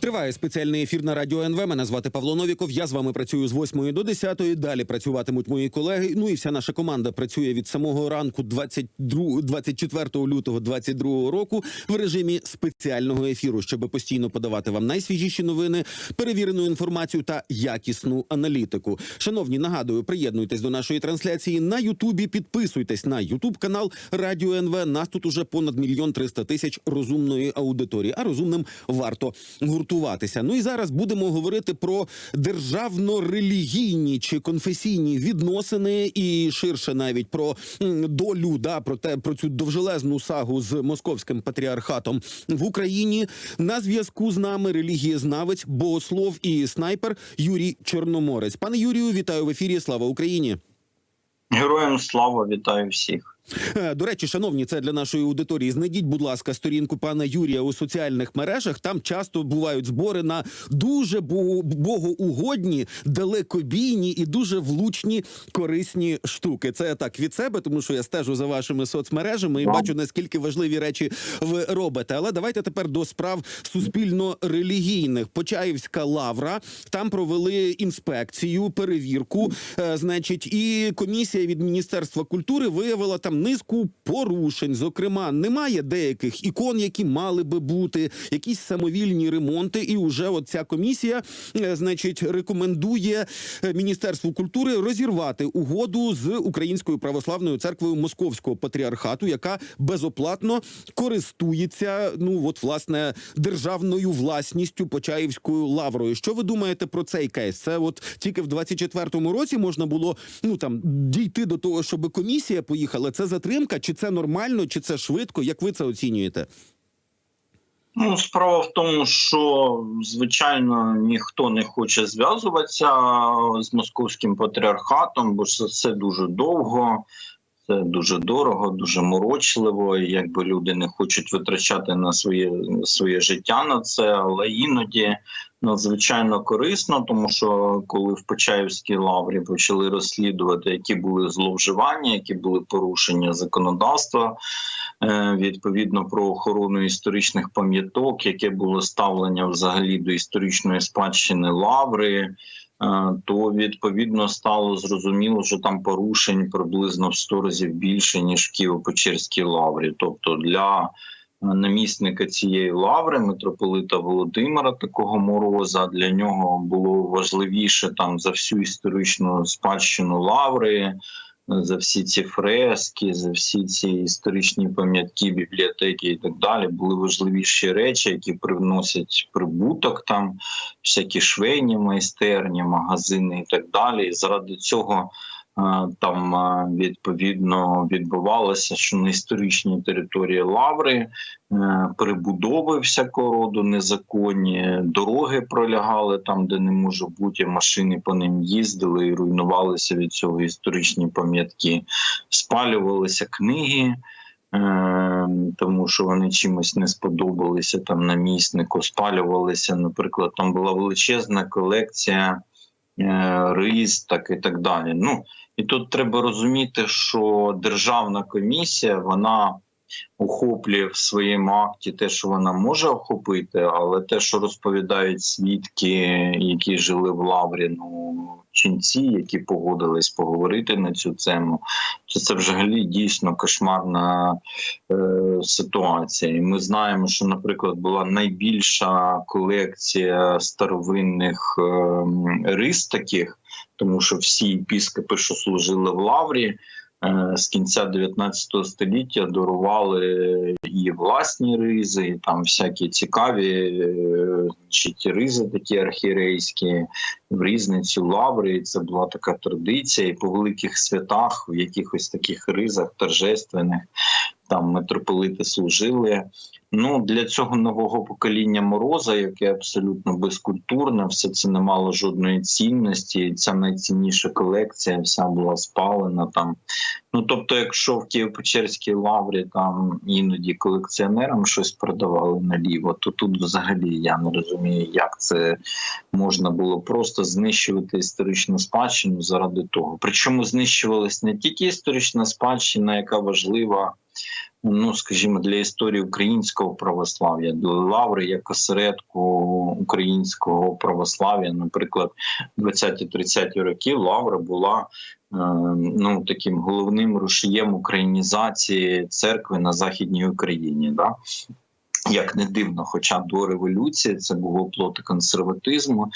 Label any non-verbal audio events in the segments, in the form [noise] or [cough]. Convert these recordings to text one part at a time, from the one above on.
Триває спеціальний ефір на радіо НВ. Мене звати Павло Новіков. Я з вами працюю з 8 до 10. Далі працюватимуть мої колеги. Ну і вся наша команда працює від самого ранку 22, 24 лютого 22 року в режимі спеціального ефіру, щоб постійно подавати вам найсвіжіші новини, перевірену інформацію та якісну аналітику. Шановні, нагадую, приєднуйтесь до нашої трансляції на Ютубі. Підписуйтесь на Ютуб канал Радіо НВ. Нас тут уже понад мільйон триста тисяч розумної аудиторії. А розумним варто гуртуватися. Ну і зараз будемо говорити про державно-релігійні чи конфесійні відносини, і ширше навіть про долю, да про те про цю довжелезну сагу з московським патріархатом в Україні. На зв'язку з нами релігієзнавець, богослов і снайпер Юрій Чорноморець. Пане Юрію, вітаю в ефірі. Слава Україні! Героям слава вітаю всіх. Е, До речі, шановні, це для нашої аудиторії. Знайдіть, будь ласка, сторінку пана Юрія у соціальних мережах. Там часто бувають збори на дуже богоугодні, далекобійні і дуже влучні корисні штуки. Це так від себе, тому що я стежу за вашими соцмережами і бачу наскільки важливі речі ви робите. Але давайте тепер до справ суспільно-релігійних. Почаївська лавра там провели інспекцію, перевірку. Е, значить, і комісія від міністерства культури виявила там низку порушень. Зокрема, немає деяких ікон, які мали би бути, якісь самовільні ремонти. І уже от ця комісія, е, значить, рекомендує е, міністерству культури розірвати угоду з Українською православною церквою Московського патріархату, яка безоплатно користується, ну от власне державною власністю Почаївською лаврою. Що ви думаєте про цей кейс? Це от тільки в 24-му році можна було ну там дійти до того, щоб комісія поїхала. Це затримка, чи це нормально, чи це швидко? Як ви це оцінюєте? Ну, справа в тому, що звичайно ніхто не хоче зв'язуватися з московським патріархатом, бо це все дуже довго, це дуже дорого, дуже морочливо. Якби люди не хочуть витрачати на своє своє життя на це, але іноді надзвичайно корисно, тому що коли в Почаївській лаврі почали розслідувати, які були зловживання, які були порушення законодавства. е, Відповідно про охорону історичних пам'яток, яке було ставлення взагалі до історичної спадщини лаври, то відповідно стало зрозуміло, що там порушень приблизно в 100 разів більше ніж в Києво-Печерській лаврі. Тобто для е, намісника цієї лаври митрополита Володимира такого мороза для нього було важливіше там за всю історичну спадщину лаври. За всі ці фрески, за всі ці історичні пам'ятки, бібліотеки і так далі були важливіші речі, які привносять прибуток, там всякі швейні майстерні, магазини і так далі. І заради цього там е, відповідно відбувалося, що на історичній території Лаври е, перебудови всякого роду незаконні, дороги пролягали там, де не може бути, машини по ним їздили і руйнувалися від цього історичні пам'ятки, спалювалися книги. е, Тому що вони чимось не сподобалися там наміснику, спалювалися. Наприклад, там була величезна колекція е, риз, так і так далі. Ну і тут треба розуміти, що державна комісія вона охоплює в своєму акті те, що вона може охопити, але те, що розповідають свідки, які жили в лаврі, ну ченці, які погодились поговорити на цю тему, то це взагалі дійсно кошмарна е, ситуація. І ми знаємо, що, наприклад, була найбільша колекція старовинних е, рис таких, тому що всі епіскопи, що служили в лаврі. Е, З кінця 19 століття дарували і власні ризи, і там всякі цікаві чи ті ризи, такі архірейські, в різницю лаври. Це була така традиція. І по великих святах, в якихось таких ризах торжественних, там митрополити служили. Ну для цього нового покоління мороза, яке абсолютно безкультурне, все це не мало жодної цінності. Ця найцінніша колекція вся була спалена там. Ну тобто, якщо в Києво-Печерській лаврі там іноді колекціонерам щось продавали наліво, то тут взагалі я не розумію, як це можна було просто знищувати історичну спадщину заради того. Причому знищувалась не тільки історична спадщина, яка важлива. Ну, скажімо, для історії українського православ'я, до лаври як осередку українського православ'я. Наприклад, 20-30 роки Лавра була е, ну таким головним рушієм українізації церкви на західній Україні. Да? Як не дивно, хоча до революції це було плоти консерватизму,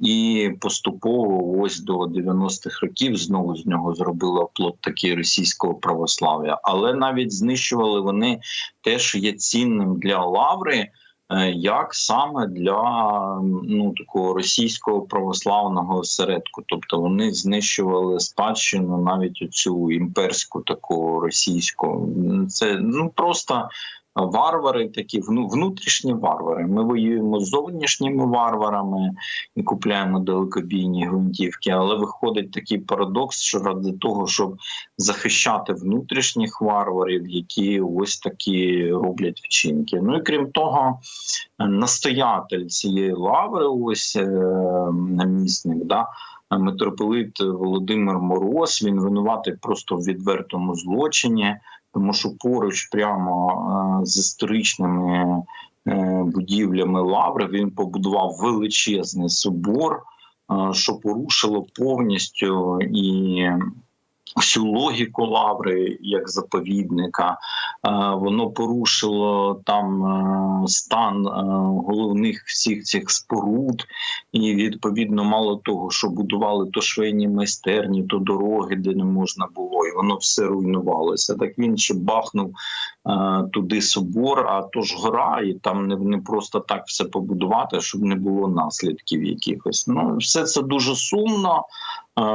і поступово, ось до 90-х років, знову з нього зробили оплот такий російського православ'я. Але навіть знищували вони те, що є цінним для лаври, е, як саме для ну такого російського православного осередку. Тобто вони знищували спадщину, навіть оцю імперську таку російську. Це ну просто варвари, такі внутрішні варвари. Ми воюємо з зовнішніми варварами і купляємо далекобійні гвинтівки. Але виходить такий парадокс, що ради того, щоб захищати внутрішніх варварів, які ось такі роблять вчинки. Ну і крім того, настоятель цієї лаври, ось е, намісник, да. Митрополит Володимир Мороз він винуватий просто в відвертому злочині, тому що поруч прямо е, з історичними е, будівлями лаври він побудував величезний собор, е, що порушило повністю і всю логіку лаври як заповідника. Е, Воно порушило там е, стан е, головних всіх цих споруд, і відповідно мало того, що будували то швейні майстерні, то дороги, де не можна було, і воно все руйнувалося. Так він ще бахнув туди собор, а то ж гора, і там не, не просто так все побудувати, щоб не було наслідків якихось. Ну все це дуже сумно.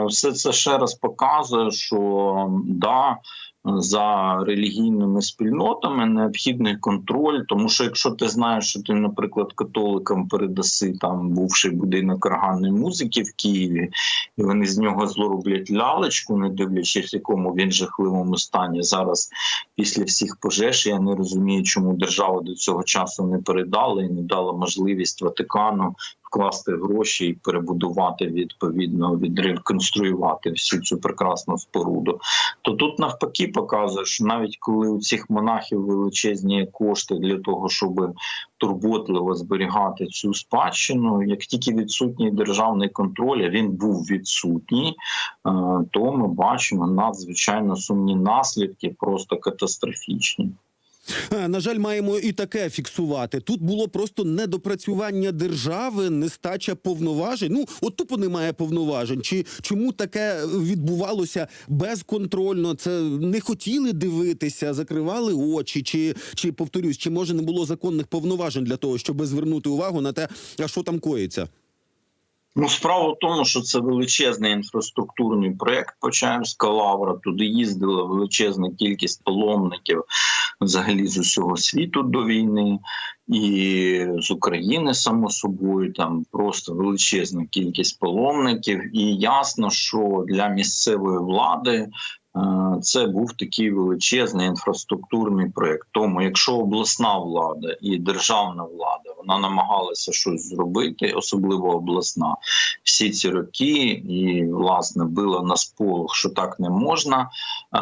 Все це ще раз показує, що да. За релігійними спільнотами необхідний контроль, тому що якщо ти знаєш, що ти, наприклад, католикам передаси там бувший будинок органної музики в Києві, і вони з нього зроблять лялечку, не дивлячись, якому він жахливому стані зараз після всіх пожеж. Я не розумію, чому держава до цього часу не передала і не дала можливість Ватикану вкласти гроші і перебудувати відповідно відреконструювати всю цю прекрасну споруду. То тут навпаки показує, що навіть коли у цих монахів величезні кошти для того, щоб турботливо зберігати цю спадщину, як тільки відсутній державний контроль, а він був відсутній, е, то ми бачимо надзвичайно сумні наслідки, просто катастрофічні. Е, На жаль, маємо і таке фіксувати. Тут було просто недопрацювання держави, нестача повноважень. Ну от тупо немає повноважень. Чи чому таке відбувалося безконтрольно? Це не хотіли дивитися, закривали очі, чи, чи повторюсь, чи може не було законних повноважень для того, щоб звернути увагу на те, а що там коїться? Ну, справа в тому, що це величезний інфраструктурний проєкт Почаївська лавра. Туди їздила величезна кількість паломників взагалі з усього світу до війни, і з України, само собою, там просто величезна кількість паломників. І ясно, що для місцевої влади. Це був такий величезний інфраструктурний проєкт. Тому, якщо обласна влада і державна влада вона намагалася щось зробити, особливо обласна, всі ці роки, і власне била на сполох, що так не можна. е,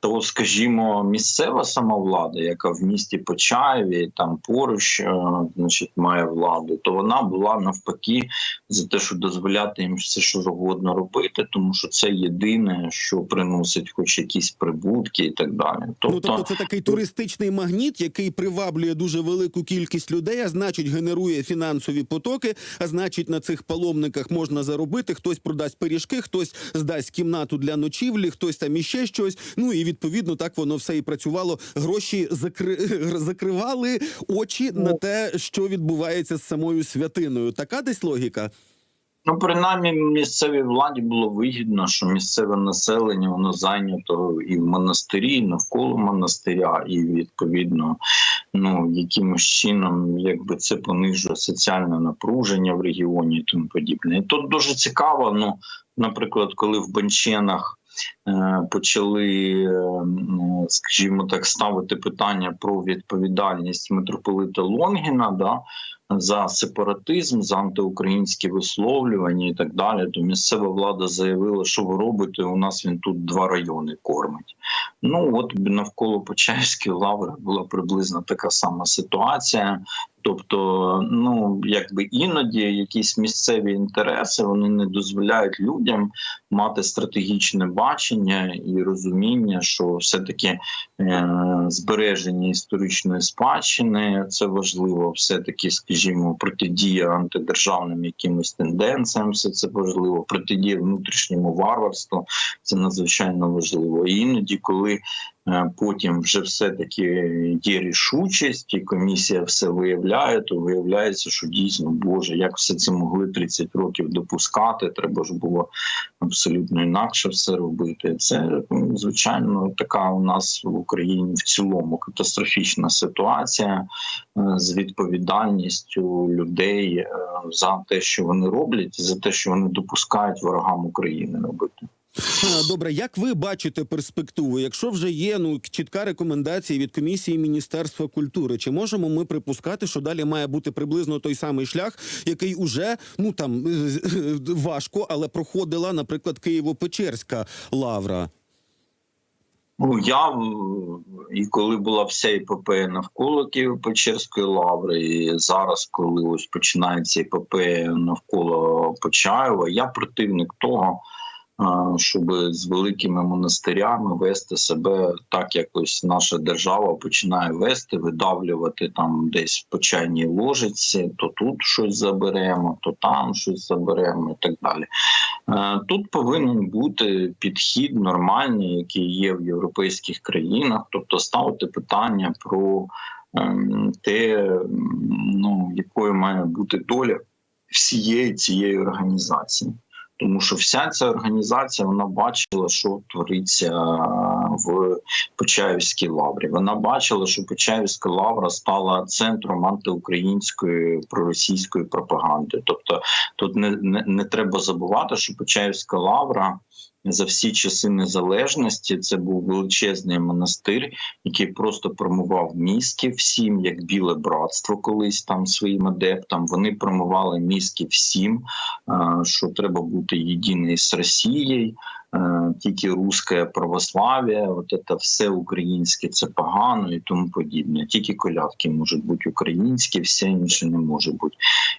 То, скажімо, місцева самовлада, яка в місті Почаєві там поруч, е, значить, має владу, то вона була навпаки за те, що дозволяти їм все що завгодно робити, тому що це єдине, що приносить хоч якісь прибутки і так далі. Тобто, Ну тобто, це такий туристичний магніт, який приваблює дуже велику кількість людей, а значить, генерує фінансові потоки. А значить, на цих паломниках можна заробити. Хтось продасть пиріжки, хтось здасть кімнату для ночівлі, хтось там іще щось. Ну і відповідно так воно все і працювало. Гроші закри... [laughs] закривали очі на те, що відбувається з самою святиною. Така десь логіка. Ну, принаймні, місцевій владі було вигідно, що місцеве населення воно зайнято і в монастирі, і навколо монастиря, і відповідно, ну якимось чином, якби це понижує соціальне напруження в регіоні і тому подібне. І тут дуже цікаво. Ну, наприклад, коли в Банченах е, почали, е, скажімо так, ставити питання про відповідальність митрополита Лонгіна, да за сепаратизм, за антиукраїнські висловлювання і так далі, то місцева влада заявила, що ви робите. У нас він тут два райони кормить. Ну от навколо Почаївської лаври була приблизно така сама ситуація. Тобто, ну якби іноді якісь місцеві інтереси вони не дозволяють людям мати стратегічне бачення і розуміння, що все-таки е, збереження історичної спадщини це важливо. Все таки, скажімо, протидія антидержавним якимось тенденціям, все це важливо. Протидія внутрішньому варварству це надзвичайно важливо. І іноді, коли потім вже все таки є рішучість, і комісія все виявляє, то виявляється, що дійсно Боже, як все це могли 30 років допускати. Треба ж було абсолютно інакше все робити. Це звичайно така у нас в Україні в цілому катастрофічна ситуація е, з відповідальністю людей е, за те, що вони роблять, і за те, що вони допускають ворогам України робити. Е, Добре, як ви бачите перспективу? Якщо вже є ну чітка рекомендація від комісії Міністерства культури, чи можемо ми припускати, що далі має бути приблизно той самий шлях, який уже ну там е, е, важко, але проходила, наприклад, Києво-Печерська лавра? Ну я і коли була вся епопея навколо Києво-Печерської лаври, і зараз, коли ось починається епопея навколо Почаєва, я противник того, щоб з великими монастирями вести себе так, як ось наша держава починає вести, видавлювати там десь по чайній ложиці, то тут щось заберемо, то там щось заберемо і так далі. Е, Тут повинен бути підхід нормальний, який є в європейських країнах, тобто ставити питання про ем, те, ну якою має бути доля всієї цієї організації. Тому що вся ця організація вона бачила, що твориться в Почаївській лаврі. Вона бачила, що Почаївська лавра стала центром антиукраїнської проросійської пропаганди. Тобто, тут не, не, не треба забувати, що Почаївська лавра за всі часи незалежності це був величезний монастир, який просто промував мізки всім, як біле братство, колись там своїм адептам. Вони промували мізки всім, що треба бути єдиний з Росією. Е, Тільки русське православ'я, от це все українське, це погано і тому подібне. Тільки колядки можуть бути українські, все інше не може бути.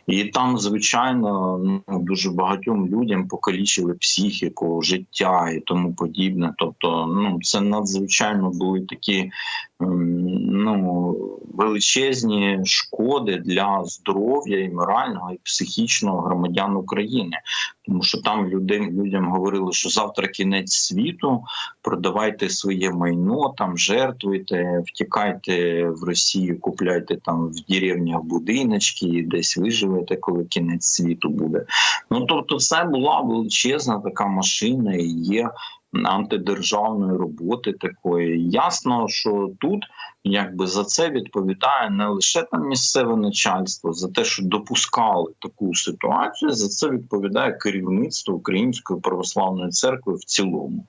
І там, звичайно, ну дуже багатьом людям покалічили психіку, життя і тому подібне. Тобто, ну це надзвичайно були такі ну величезні шкоди для здоров'я і морального і психічного громадян України, тому що там людям, людям говорили, що завтра кінець світу, продавайте своє майно, там жертвуйте, втікайте в Росію, купляйте там в деревнях будиночки, і десь виживете, коли кінець світу буде. Ну тобто, це була величезна така машина і є антидержавної роботи такої. Ясно, що тут якби за це відповідає не лише там місцеве начальство за те, що допускали таку ситуацію. За це відповідає керівництво Української православної церкви в цілому.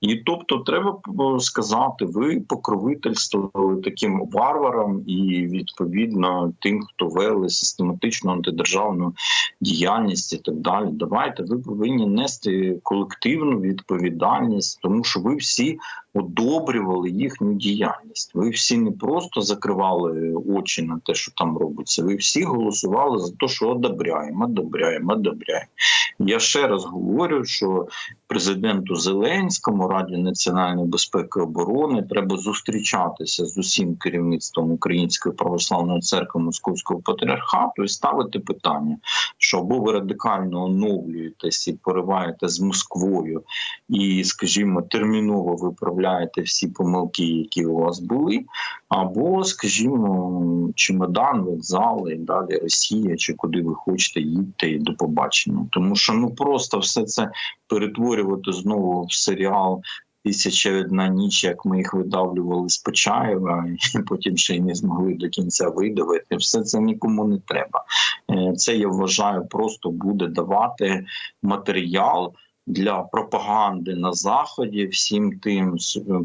І тобто, треба сказати, ви покровительствували таким варварам і відповідно тим, хто вели систематичну антидержавну діяльність і так далі. Давайте ви повинні нести колективну відповідальність, тому що ви всі одобрювали їхню діяльність. Ви всі не просто закривали очі на те, що там робиться. Ви всі голосували за те, що одобряємо, одобряємо, одобряємо. Я ще раз говорю, що президенту Зеленському, Раді національної безпеки і оборони, треба зустрічатися з усім керівництвом Української православної церкви Московського патріархату і ставити питання, що або ви радикально оновлюєтесь і пориваєте з Москвою, і, скажімо, терміново виправляєте всі помилки, які у вас були, або, скажімо, чемодан, вокзал і далі Росія, чи куди ви хочете їдьте і до побачення. Тому що ну просто все це перетворювати знову в серіал. Тисяча одна ніч, як ми їх видавлювали з Почаєва, [laughs] і потім ще й не змогли до кінця видавити. Все це нікому не треба. Е, Це я вважаю, просто буде давати матеріал для пропаганди на заході всім тим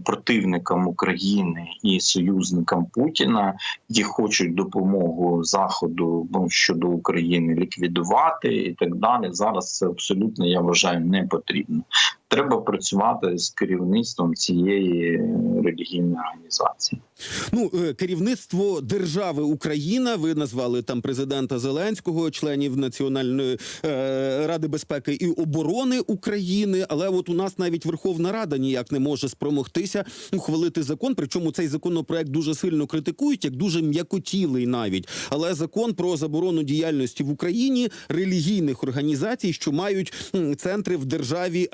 противникам України і союзникам Путіна, які хочуть допомогу заходу ну, щодо України ліквідувати і так далі. Зараз це абсолютно я вважаю не потрібно. Треба працювати з керівництвом цієї релігійної організації. Ну, е, керівництво держави Україна. Ви назвали там президента Зеленського, членів Національної е, ради безпеки і оборони України. Але от у нас навіть Верховна Рада ніяк не може спромогтися ухвалити закон. Причому цей законопроект дуже сильно критикують, як дуже м'якотілий навіть. Але закон про заборону діяльності в Україні релігійних організацій, що мають центри в державі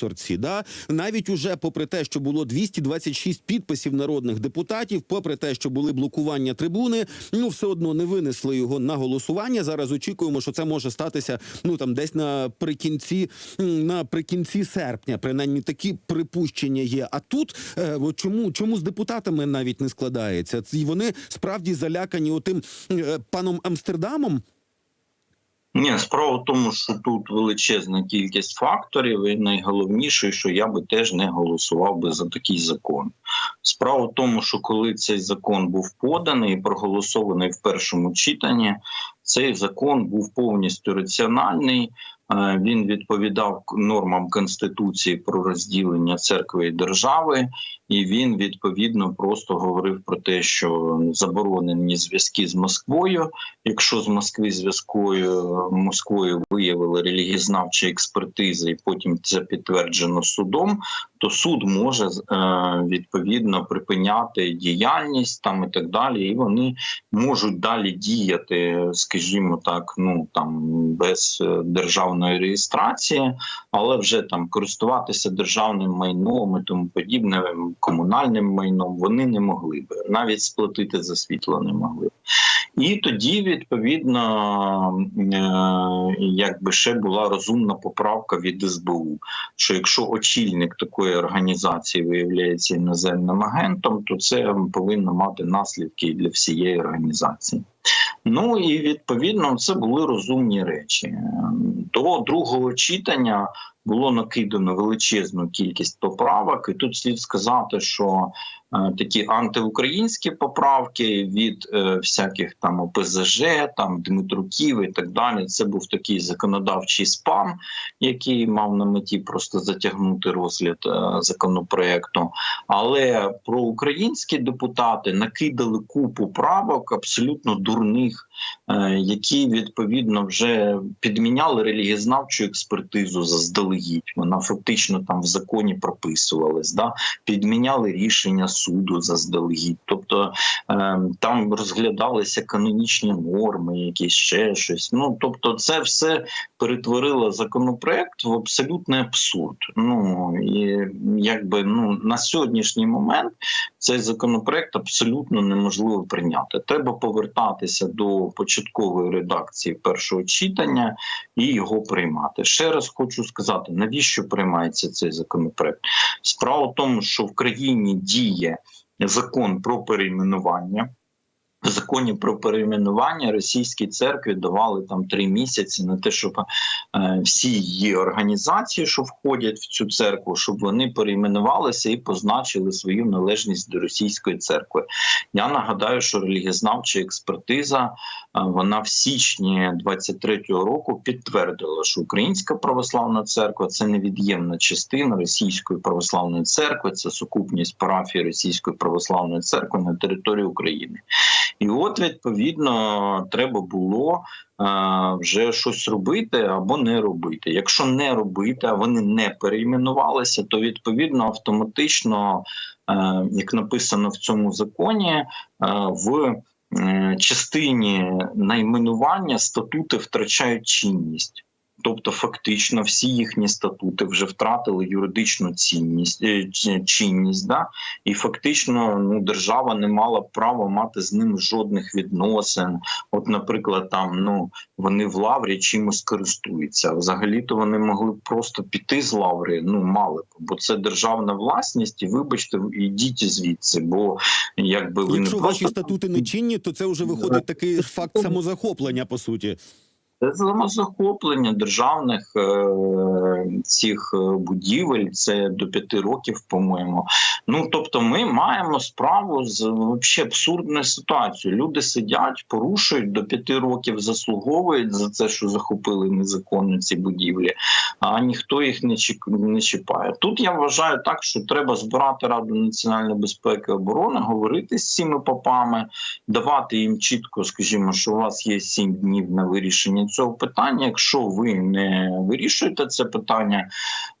агресорці. Да навіть уже попри те, що було 226 підписів народних депутатів, попри те, що були блокування трибуни, ну все одно не винесли його на голосування. Зараз очікуємо, що це може статися ну там десь наприкінці наприкінці серпня. Принаймні такі припущення є. А тут е, чому чому з депутатами навіть не складається? І вони справді залякані отим е, паном Амстердамом. Ні, справа в тому, що тут величезна кількість факторів, і найголовніше, що я би теж не голосував би за такий закон. Справа в тому, що коли цей закон був поданий і проголосований в першому читанні, цей закон був повністю раціональний. е, Він відповідав нормам конституції про розділення церкви і держави, і він відповідно просто говорив про те, що заборонені зв'язки з Москвою. Якщо з Москви зв'язкою Москвою виявили релігієзнавчі експертизи, і потім це підтверджено судом, то суд може е, відповідно припиняти діяльність там і так далі, і вони можуть далі діяти, скажімо так, ну там без е, державної реєстрації, але вже там користуватися державним майном і тому подібне, комунальним майном вони не могли би навіть сплатити за світло не могли. І тоді, відповідно, е, якби ще була розумна поправка від СБУ, що якщо очільник такої організації виявляється іноземним агентом, то це повинно мати наслідки для всієї організації. Ну і відповідно це були розумні речі. До другого читання було накидано величезну кількість поправок, і тут слід сказати, що такі антиукраїнські поправки від е, всяких там ОПЗЖ, там Дмитруків і так далі. Це був такий законодавчий спам, який мав на меті просто затягнути розгляд е, законопроекту. Але проукраїнські депутати накидали купу правок абсолютно дурних, е, які відповідно вже підміняли релігієзнавчу експертизу заздалегідь. Вона фактично там в законі прописувалась, да? підміняли рішення суду заздалегідь. Тобто е, там розглядалися канонічні норми, якісь ще щось. Ну тобто, це все перетворило законопроект в абсолютний абсурд. Ну і якби ну на сьогоднішній момент цей законопроект абсолютно неможливо прийняти. Треба повертатися до початкової редакції першого читання і його приймати. Ще раз хочу сказати, навіщо приймається цей законопроект? Справа в тому, що в країні діє закон про перейменування. Законі про перейменування російській церкві давали там три місяці на те, щоб е, всі її організації, що входять в цю церкву, щоб вони перейменувалися і позначили свою належність до російської церкви. Я нагадаю, що релігієзнавча експертиза е, вона в січні 23-го року підтвердила, що Українська православна церква це невід'ємна частина російської православної церкви, це сукупність парафії Російської православної церкви на території України. І от відповідно треба було е, вже щось робити або не робити. Якщо не робити, а вони не перейменувалися, то відповідно автоматично, е, як написано в цьому законі, е, в частині найменування статути втрачають чинність. Тобто, фактично, всі їхні статути вже втратили юридичну цінність е, чинність, да? і фактично ну, держава не мала права мати з ним жодних відносин. От, наприклад, там ну вони в лаврі чимось користуються. Взагалі-то вони могли просто піти з лаври. Ну мали б, бо це державна власність, і вибачте, ідіть звідси, бо якби ви Якщо не ваші просто статути не чинні, то це вже виходить такий факт самозахоплення, по суті. Це самозахоплення державних е, цих е, будівель. Це до п'яти років, по-моєму. Ну тобто, ми маємо справу з вообще абсурдною ситуацією. Люди сидять, порушують до п'яти років, заслуговують за це, що захопили незаконно ці будівлі, а ніхто їх не чіпає. Тут я вважаю так, що треба збирати Раду національної безпеки і оборони, говорити з цими попами, давати їм чітко, скажімо, що у вас є сім днів на вирішення цього питання. Якщо ви не вирішуєте це питання,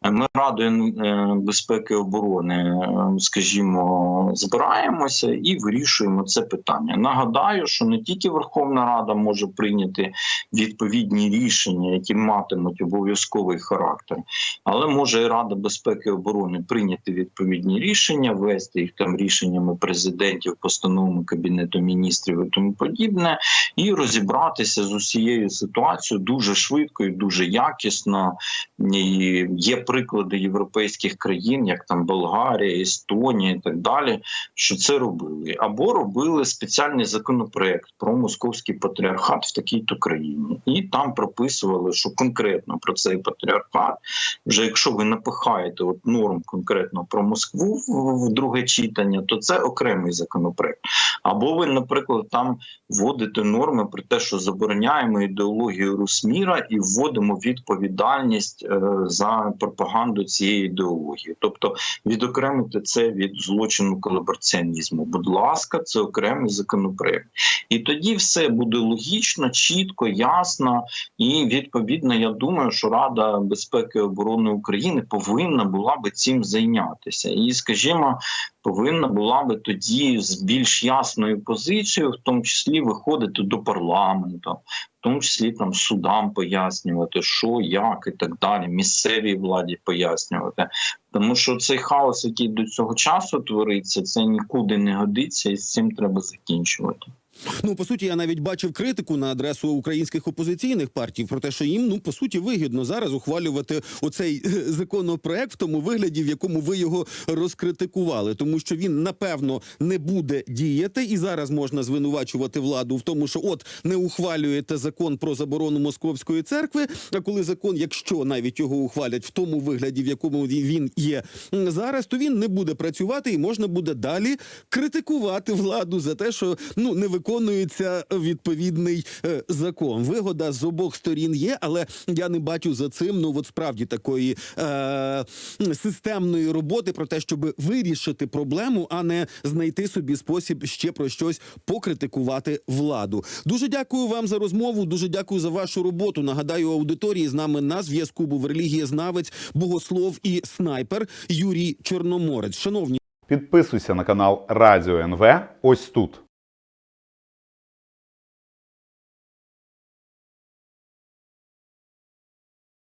е, ми Радою е, безпеки і оборони, е, скажімо, збираємося і вирішуємо це питання. Нагадаю, що не тільки Верховна Рада може прийняти відповідні рішення, які матимуть обов'язковий характер, але може і Рада безпеки і оборони прийняти відповідні рішення, ввести їх там рішеннями президентів, постановами кабінету міністрів і тому подібне, і розібратися з усією ситуацією дуже швидко і дуже якісно. І є приклади європейських країн, як там Болгарія, Естонія і так далі, що це робили, або робили спеціальний законопроект про московський патріархат в такій-то країні, і там прописували, що конкретно про цей патріархат, вже якщо ви напихаєте от норм конкретно про Москву в, в друге читання, то це окремий законопроект. Або ви, наприклад, там вводите норми про те, що забороняємо ідеологію Русміра і вводимо відповідальність е, за пропаганду цієї ідеології, тобто відокремити це від злочину колабораціонізму. Будь ласка, це окремий законопроект, і тоді все буде логічно, чітко, ясно. І відповідно, я думаю, що Рада безпеки і оборони України повинна була би цим зайнятися, і скажімо, повинна була би тоді з більш ясною позицією, в тому числі виходити до парламенту, в тому числі там судам пояснювати, що, як і так далі, місцевій владі пояснювати. Тому що цей хаос, який до цього часу твориться, це нікуди не годиться, і з цим треба закінчувати. Ну по суті, я навіть бачив критику на адресу українських опозиційних партій про те, що їм ну по суті вигідно зараз ухвалювати оцей е, законопроект в тому вигляді, в якому ви його розкритикували, тому що він напевно не буде діяти, і зараз можна звинувачувати владу в тому, що от не ухвалюєте закон про заборону московської церкви. А коли закон, якщо навіть його ухвалять в тому вигляді, в якому він- є зараз, то він не буде працювати і можна буде далі критикувати владу за те, що ну не виконується відповідний е, закон. Вигода з обох сторін є, але я не бачу за цим ну от справді такої е, системної роботи про те, щоб вирішити проблему, а не знайти собі спосіб ще про щось покритикувати владу. Дуже дякую вам за розмову. Дуже дякую за вашу роботу. Нагадаю, аудиторії з нами на зв'язку був релігієзнавець, богослов і снайпер Юрій Чорноморець. Шановні. Підписуйся на канал Радіо НВ ось тут.